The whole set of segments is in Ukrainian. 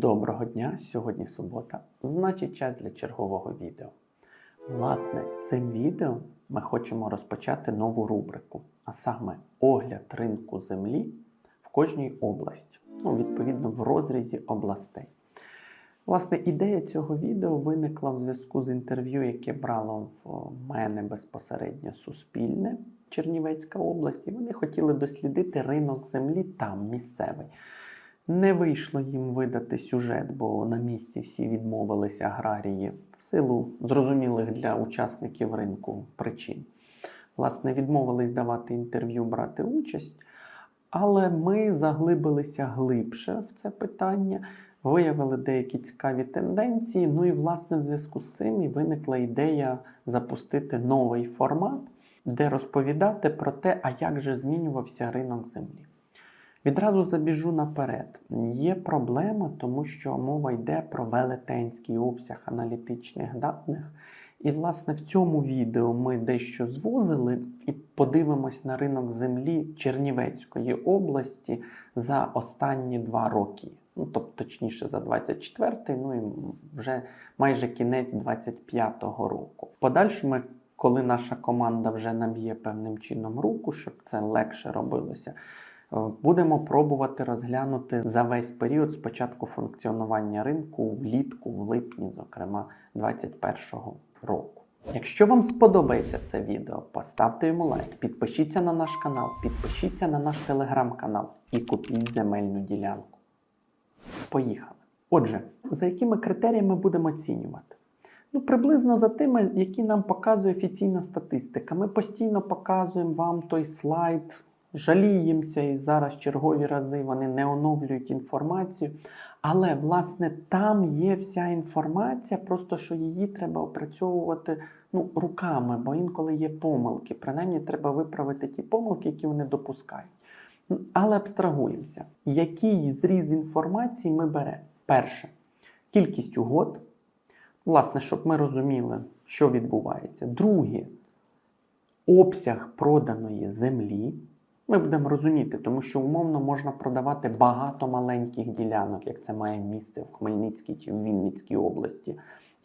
Доброго дня! Сьогодні субота, значить час для чергового відео. Власне, цим відео ми хочемо розпочати нову рубрику, а саме огляд ринку землі в кожній області, ну, відповідно, в розрізі областей. Власне, ідея цього відео виникла в зв'язку з інтерв'ю, яке брало в мене безпосередньо Суспільне Чернівецька область, і вони хотіли дослідити ринок землі там, місцевий. Не вийшло їм видати сюжет, бо на місці всі відмовилися аграрії в силу зрозумілих для учасників ринку причин. Власне, відмовились давати інтерв'ю, брати участь, але ми заглибилися глибше в це питання, виявили деякі цікаві тенденції. Ну і, власне, в зв'язку з цим і виникла ідея запустити новий формат, де розповідати про те, а як же змінювався ринок землі. Відразу забіжу наперед. Є проблема, тому що мова йде про велетенський обсяг аналітичних даних. І, власне, в цьому відео ми дещо звузили і подивимось на ринок землі Чернівецької області за останні два роки. Ну, тобто, точніше, за 24-й, ну і вже майже кінець 25-го року. В подальшому, коли наша команда вже наб'є певним чином руку, щоб це легше робилося. Будемо пробувати розглянути за весь період спочатку функціонування ринку влітку, в липні, зокрема 2021 року. Якщо вам сподобається це відео, поставте йому лайк, підпишіться на наш канал, підпишіться на наш телеграм-канал і купіть земельну ділянку. Поїхали. Отже, за якими критеріями будемо оцінювати? Ну, приблизно за тими, які нам показує офіційна статистика. Ми постійно показуємо вам той слайд жаліємося, і зараз чергові рази вони не оновлюють інформацію. Але, власне, там є вся інформація, просто що її треба опрацьовувати ну, руками, бо інколи є помилки. Принаймні, треба виправити ті помилки, які вони допускають. Але абстрагуємося. Який зріз інформації ми беремо? Перше, кількість угод. Власне, щоб ми розуміли, що відбувається. Друге, обсяг проданої землі. Ми будемо розуміти, тому що умовно можна продавати багато маленьких ділянок, як це має місце в Хмельницькій чи в Вінницькій області.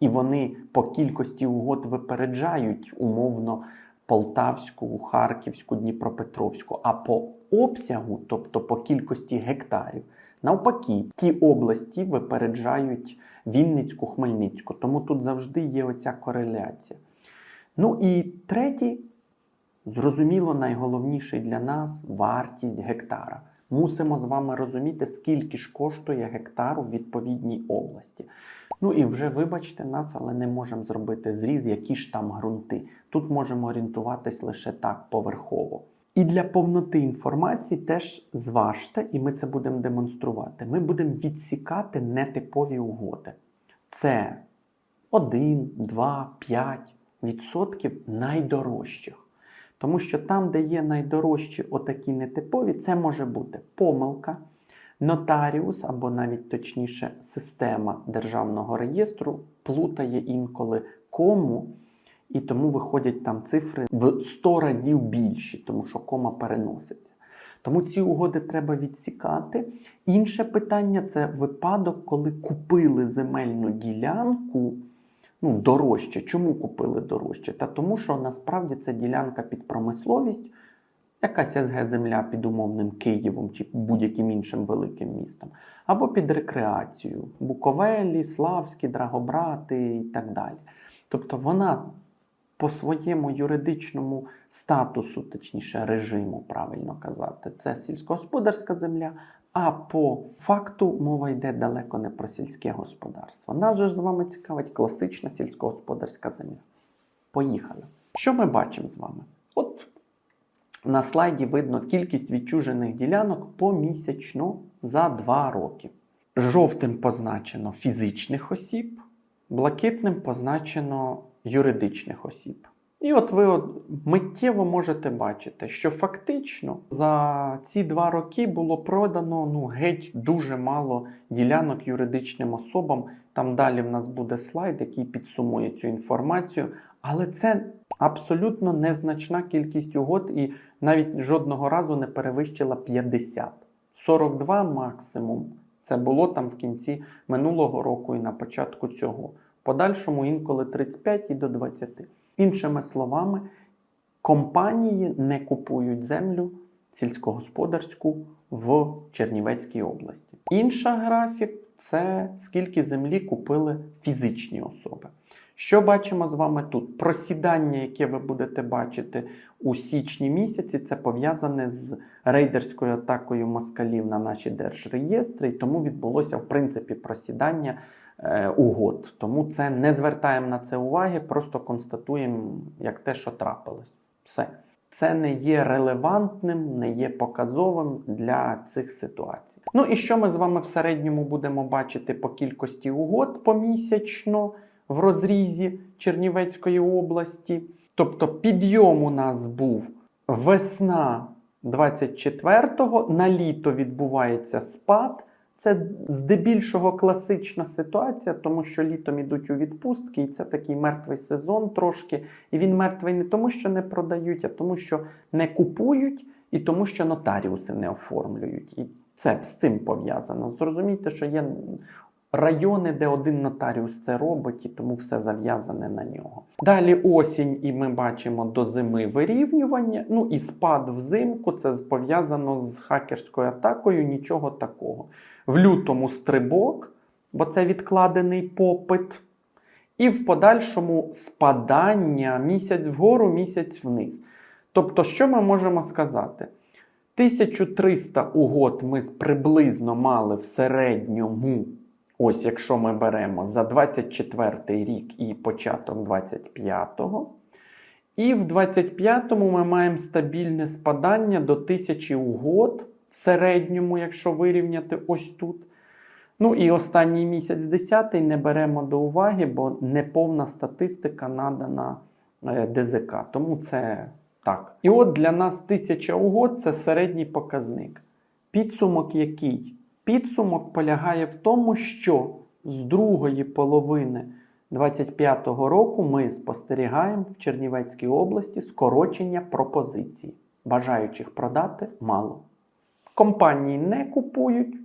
І вони по кількості угод випереджають умовно Полтавську, Харківську, Дніпропетровську. А по обсягу, тобто по кількості гектарів, навпаки, ті області випереджають Вінницьку, Хмельницьку. Тому тут завжди є оця кореляція. Ну і третій. Зрозуміло, найголовніший для нас вартість гектара. Мусимо з вами розуміти, скільки ж коштує гектар у відповідній області. Ну і вже вибачте нас, але не можемо зробити зріз, які ж там ґрунти. Тут можемо орієнтуватись лише так поверхово. І для повноти інформації теж зважте, і ми це будемо демонструвати. Ми будемо відсікати нетипові угоди. Це 1, 2, 5 відсотків найдорожчих. Тому що там, де є найдорожчі отакі нетипові, це може бути помилка, нотаріус або навіть точніше система державного реєстру плутає інколи кому, і тому виходять там цифри в 100 разів більші, тому що кома переноситься. Тому ці угоди треба відсікати. Інше питання це випадок, коли купили земельну ділянку ну, дорожче. Чому купили дорожче? Та тому, що насправді це ділянка під промисловість, якась СГ земля під умовним Києвом чи будь-яким іншим великим містом, або під рекреацію, Буковелі, Славські, Драгобрати і так далі. Тобто вона по своєму юридичному статусу, точніше, режиму, правильно казати, це сільськогосподарська земля. А по факту мова йде далеко не про сільське господарство. Нас же ж з вами цікавить класична сільськогосподарська земля. Поїхали. Що ми бачимо з вами? От на слайді видно кількість відчужених ділянок помісячно за 2 роки. Жовтим позначено фізичних осіб, блакитним позначено юридичних осіб. І от ви от миттєво можете бачити, що фактично за ці два роки було продано ну, геть дуже мало ділянок юридичним особам. Там далі в нас буде слайд, який підсумує цю інформацію. Але це абсолютно незначна кількість угод і навіть жодного разу не перевищила 50. 42 максимум. Це було там в кінці минулого року і на початку цього. Подальшому інколи 35 і до 20. Іншими словами, компанії не купують землю сільськогосподарську в Чернівецькій області. Інша графік це скільки землі купили фізичні особи. Що бачимо з вами тут? Просідання, яке ви будете бачити у січні місяці, це пов'язане з рейдерською атакою москалів на наші держреєстри, і тому відбулося в принципі просідання угод. Тому це не звертаємо на це уваги, просто констатуємо як те, що трапилось. Все. Це не є релевантним, не є показовим для цих ситуацій. Ну і що ми з вами в середньому будемо бачити по кількості угод помісячно в розрізі Чернівецької області? Тобто підйом у нас був весна 24-го, на літо відбувається спад. Це здебільшого класична ситуація, тому що літом ідуть у відпустки, і це такий мертвий сезон трошки. І він мертвий не тому, що не продають, а тому, що не купують, і тому, що нотаріуси не оформлюють. І це з цим пов'язано. Зрозумійте, що є райони, де один нотаріус це робить, і тому все зав'язане на нього. Далі осінь, і ми бачимо до зими вирівнювання. Ну і спад взимку це пов'язано з хакерською атакою, нічого такого. В лютому стрибок, бо це відкладений попит. І в подальшому спадання місяць вгору, місяць вниз. Тобто, що ми можемо сказати? 1300 угод ми приблизно мали в середньому, ось якщо ми беремо за 24 рік і початок 25-го. І в 25-му ми маємо стабільне спадання до 1000 угод в середньому, якщо вирівняти ось тут. Ну і останній місяць 10 не беремо до уваги, бо неповна статистика надана е, ДЗК. Тому це так. І от для нас 1000 угод це середній показник. Підсумок який? Підсумок полягає в тому, що з другої половини 25-го року ми спостерігаємо в Чернівецькій області скорочення пропозицій. Бажаючих продати мало. Компанії не купують.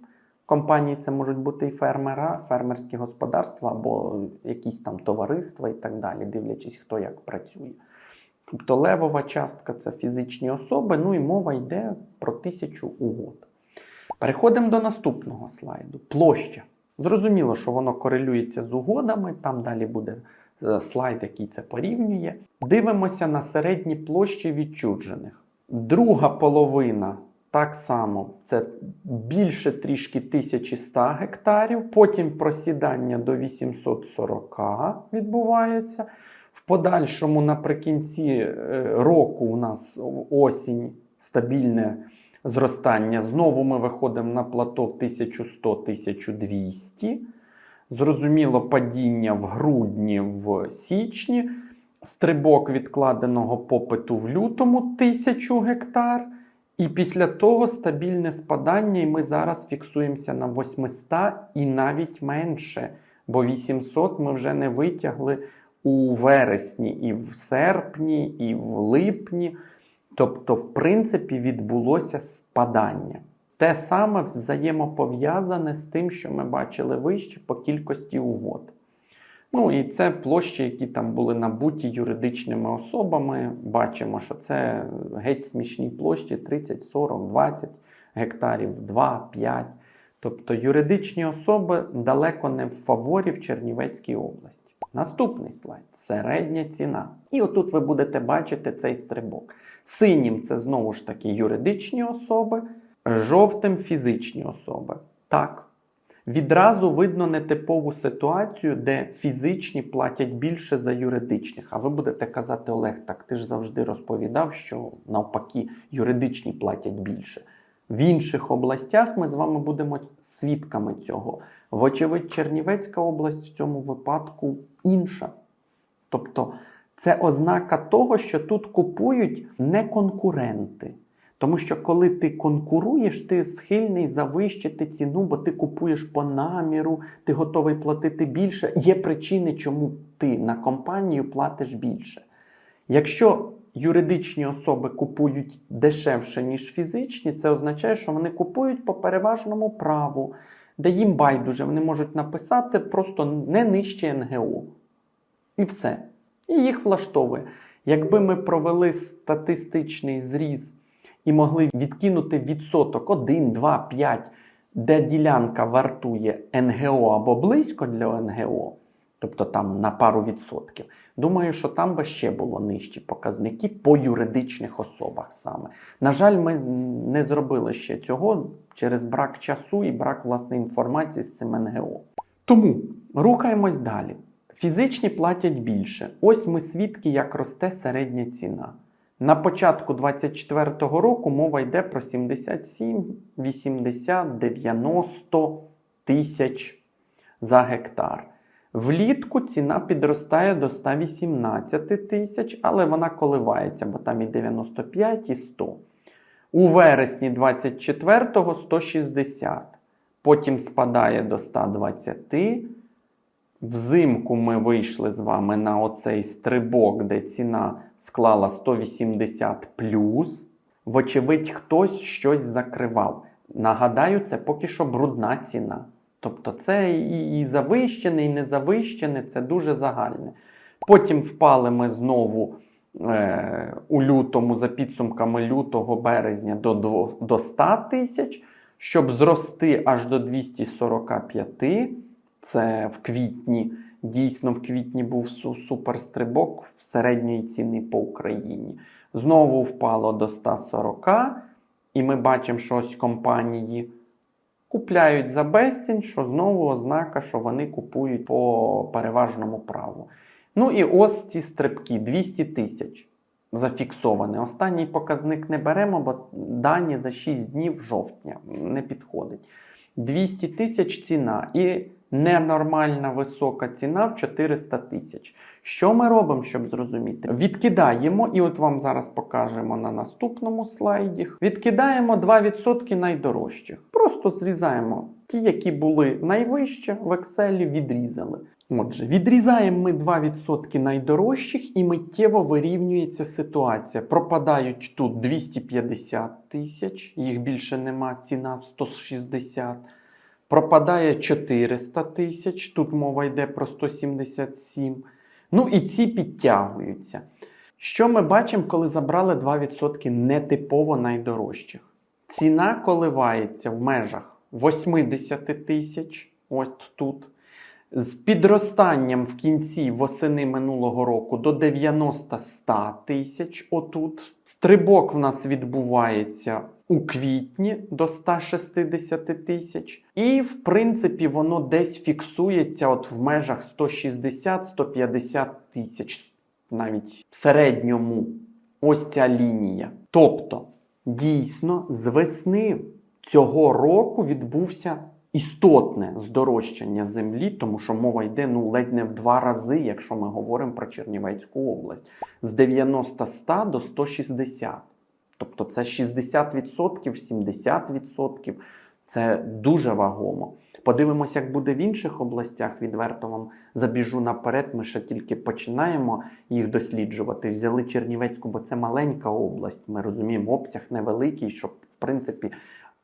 Компанії це можуть бути і фермера, фермерські господарства або якісь там товариства і так далі, дивлячись, хто як працює. Тобто левова частка це фізичні особи, ну і мова йде про тисячу угод. Переходимо до наступного слайду. Площа. Зрозуміло, що воно корелюється з угодами, там далі буде е, слайд, який це порівнює. Дивимося на середні площі відчуджених. Друга половина так само це більше трішки 1100 гектарів, потім просідання до 840 відбувається. В подальшому, наприкінці е, року, у нас осінь стабільне зростання. Знову ми виходимо на плато в 1100-1200. Зрозуміло, падіння в грудні, в січні, стрибок відкладеного попиту в лютому 1000 гектар. І після того стабільне спадання, і ми зараз фіксуємося на 800 і навіть менше. Бо 800 ми вже не витягли у вересні, і в серпні, і в липні. Тобто, в принципі, відбулося спадання. Те саме взаємопов'язане з тим, що ми бачили вище по кількості угод. Ну і це площі, які там були набуті юридичними особами. Бачимо, що це геть смішні площі 30, 40, 20 гектарів, 2, 5. Тобто юридичні особи далеко не в фаворі в Чернівецькій області. Наступний слайд середня ціна. І отут ви будете бачити цей стрибок. Синім це знову ж таки юридичні особи, жовтим фізичні особи. Так. Відразу видно нетипову ситуацію, де фізичні платять більше за юридичних. А ви будете казати, Олег, так ти ж завжди розповідав, що навпаки юридичні платять більше. В інших областях ми з вами будемо свідками цього. Вочевидь, Чернівецька область в цьому випадку інша. Тобто це ознака того, що тут купують не конкуренти. Тому що коли ти конкуруєш, ти схильний завищити ціну, бо ти купуєш по наміру, ти готовий платити більше. Є причини, чому ти на компанію платиш більше. Якщо юридичні особи купують дешевше, ніж фізичні, це означає, що вони купують по переважному праву. де їм байдуже, вони можуть написати просто не нижче НГО. І все. І їх влаштовує. Якби ми провели статистичний зріз і могли відкинути відсоток 1, 2, 5, де ділянка вартує НГО або близько для НГО, тобто там на пару відсотків, думаю, що там би ще було нижчі показники по юридичних особах саме. На жаль, ми не зробили ще цього через брак часу і брак власне інформації з цим НГО. Тому рухаємось далі. Фізичні платять більше. Ось ми свідки, як росте середня ціна. На початку 2024 року мова йде про 77, 80, 90 тисяч за гектар. Влітку ціна підростає до 118 тисяч, але вона коливається, бо там і 95, і 100. У вересні 24-го 160. Потім спадає до 120. Взимку ми вийшли з вами на оцей стрибок, де ціна склала 180 плюс. Вочевидь, хтось щось закривав. Нагадаю, це поки що брудна ціна. Тобто це і, завищене, і не завищене, це дуже загальне. Потім впали ми знову е, у лютому, за підсумками лютого березня до, дво- до 100 тисяч, щоб зрости аж до 245. Це в квітні. Дійсно, в квітні був суперстрибок в середньої ціни по Україні. Знову впало до 140, і ми бачимо, що ось компанії купляють за безцінь, що знову ознака, що вони купують по переважному праву. Ну і ось ці стрибки 200 тисяч зафіксовані. Останній показник не беремо, бо дані за 6 днів жовтня не підходить. 200 тисяч ціна і ненормальна висока ціна в 400 тисяч. Що ми робимо, щоб зрозуміти? Відкидаємо, і от вам зараз покажемо на наступному слайді. Відкидаємо 2% найдорожчих. Просто зрізаємо ті, які були найвище в Excel, відрізали. Отже, відрізаємо ми 2% найдорожчих і миттєво вирівнюється ситуація. Пропадають тут 250 тисяч, їх більше нема, ціна в 160. Пропадає 400 тисяч, тут мова йде про 177. Ну і ці підтягуються. Що ми бачимо, коли забрали 2% нетипово найдорожчих? Ціна коливається в межах 80 тисяч, ось тут. З підростанням в кінці восени минулого року до 90-100 тисяч отут. Стрибок в нас відбувається у квітні до 160 тисяч. І, в принципі, воно десь фіксується от в межах 160-150 тисяч, навіть в середньому. Ось ця лінія. Тобто, дійсно, з весни цього року відбувся істотне здорожчання землі, тому що мова йде ну ледь не в два рази, якщо ми говоримо про Чернівецьку область, з 90-100 до 160. Тобто це 60%, 70%. Це дуже вагомо. Подивимося, як буде в інших областях. Відверто вам забіжу наперед. Ми ще тільки починаємо їх досліджувати. Взяли Чернівецьку, бо це маленька область. Ми розуміємо, обсяг невеликий, щоб в принципі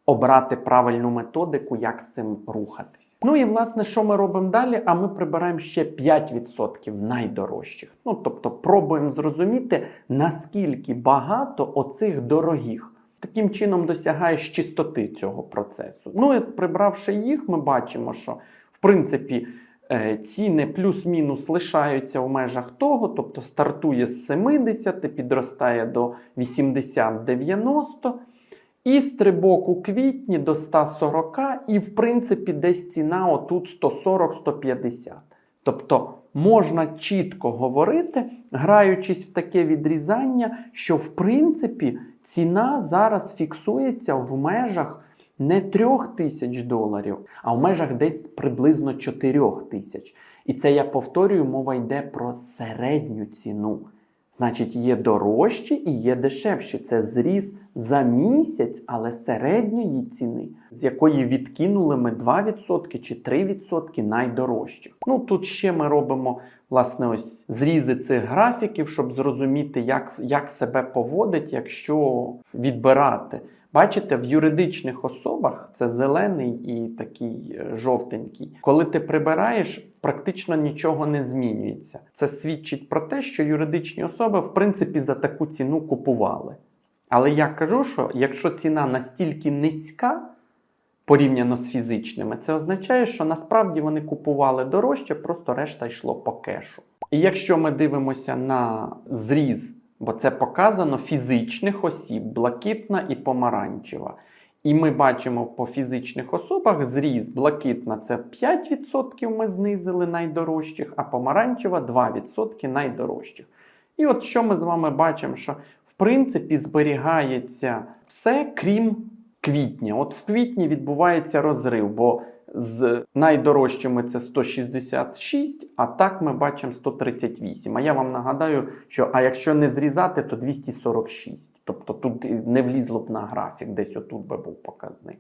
обрати правильну методику, як з цим рухатись. Ну і власне, що ми робимо далі? А ми прибираємо ще 5% найдорожчих. Ну тобто, пробуємо зрозуміти, наскільки багато оцих дорогих. Таким чином досягаєш чистоти цього процесу. Ну і прибравши їх, ми бачимо, що в принципі е, ціни плюс-мінус лишаються в межах того, тобто стартує з 70, підростає до 80-90. І стрибок у квітні до 140, і в принципі десь ціна отут 140-150. Тобто можна чітко говорити, граючись в таке відрізання, що в принципі ціна зараз фіксується в межах не 3 тисяч доларів, а в межах десь приблизно 4 тисяч. І це я повторюю, мова йде про середню ціну. Значить, є дорожчі і є дешевші. Це зріз за місяць, але середньої ціни, з якої відкинули ми 2% чи 3% найдорожчих. Ну тут ще ми робимо власне ось зрізи цих графіків, щоб зрозуміти, як, як себе поводить, якщо відбирати. Бачите, в юридичних особах це зелений і такий е, жовтенький. Коли ти прибираєш, практично нічого не змінюється. Це свідчить про те, що юридичні особи, в принципі, за таку ціну купували. Але я кажу, що якщо ціна настільки низька, порівняно з фізичними, це означає, що насправді вони купували дорожче, просто решта йшло по кешу. І якщо ми дивимося на зріз, бо це показано фізичних осіб, блакитна і помаранчева. І ми бачимо по фізичних особах зріз блакитна це 5% ми знизили найдорожчих, а помаранчева 2% найдорожчих. І от що ми з вами бачимо, що в принципі зберігається все, крім квітня. От в квітні відбувається розрив, бо з найдорожчими це 166, а так ми бачимо 138. А я вам нагадаю, що а якщо не зрізати, то 246. Тобто тут не влізло б на графік, десь отут би був показник.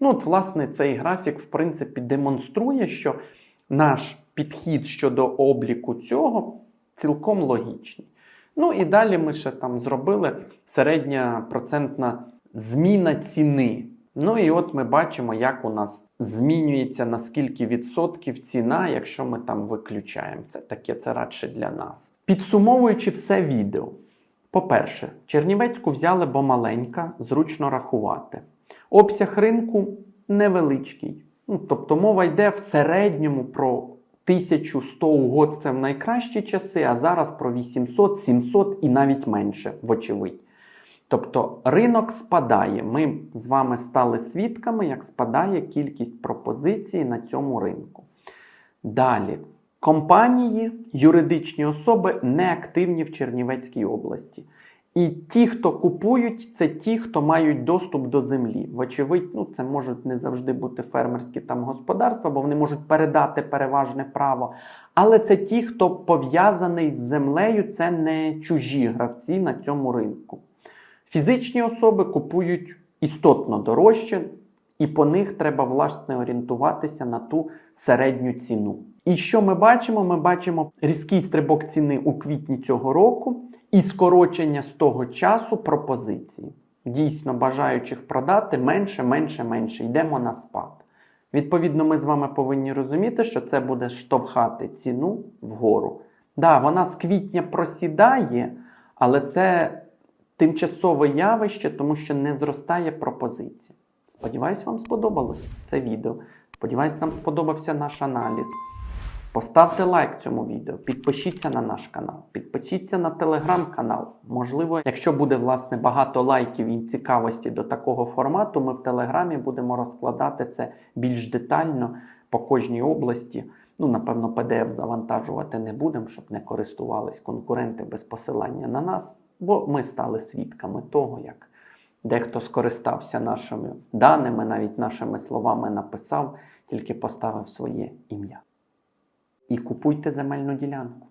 Ну, от, власне, цей графік, в принципі, демонструє, що наш підхід щодо обліку цього цілком логічний. Ну і далі ми ще там зробили середня процентна зміна ціни. Ну і от ми бачимо, як у нас змінюється на скільки відсотків ціна, якщо ми там виключаємо. Це таке, це радше для нас. Підсумовуючи все відео. По-перше, Чернівецьку взяли, бо маленька, зручно рахувати. Обсяг ринку невеличкий. Ну, тобто мова йде в середньому про 1100 угод це в найкращі часи, а зараз про 800, 700 і навіть менше, вочевидь. Тобто ринок спадає. Ми з вами стали свідками, як спадає кількість пропозицій на цьому ринку. Далі, компанії, юридичні особи не активні в Чернівецькій області. І ті, хто купують, це ті, хто мають доступ до землі. Вочевидь, ну це можуть не завжди бути фермерські там господарства, бо вони можуть передати переважне право. Але це ті, хто пов'язаний з землею, це не чужі гравці на цьому ринку. Фізичні особи купують істотно дорожче, і по них треба власне орієнтуватися на ту середню ціну. І що ми бачимо? Ми бачимо різкий стрибок ціни у квітні цього року і скорочення з того часу пропозиції. Дійсно, бажаючих продати менше, менше, менше. Йдемо на спад. Відповідно, ми з вами повинні розуміти, що це буде штовхати ціну вгору. Да, вона з квітня просідає, але це тимчасове явище, тому що не зростає пропозиція. Сподіваюсь, вам сподобалось це відео. Сподіваюсь, нам сподобався наш аналіз. Поставте лайк цьому відео, підпишіться на наш канал, підпишіться на телеграм-канал. Можливо, якщо буде власне багато лайків і цікавості до такого формату, ми в телеграмі будемо розкладати це більш детально по кожній області. Ну, напевно, PDF завантажувати не будемо, щоб не користувались конкуренти без посилання на нас, Бо ми стали свідками того, як дехто скористався нашими даними, навіть нашими словами написав, тільки поставив своє ім'я. І купуйте земельну ділянку.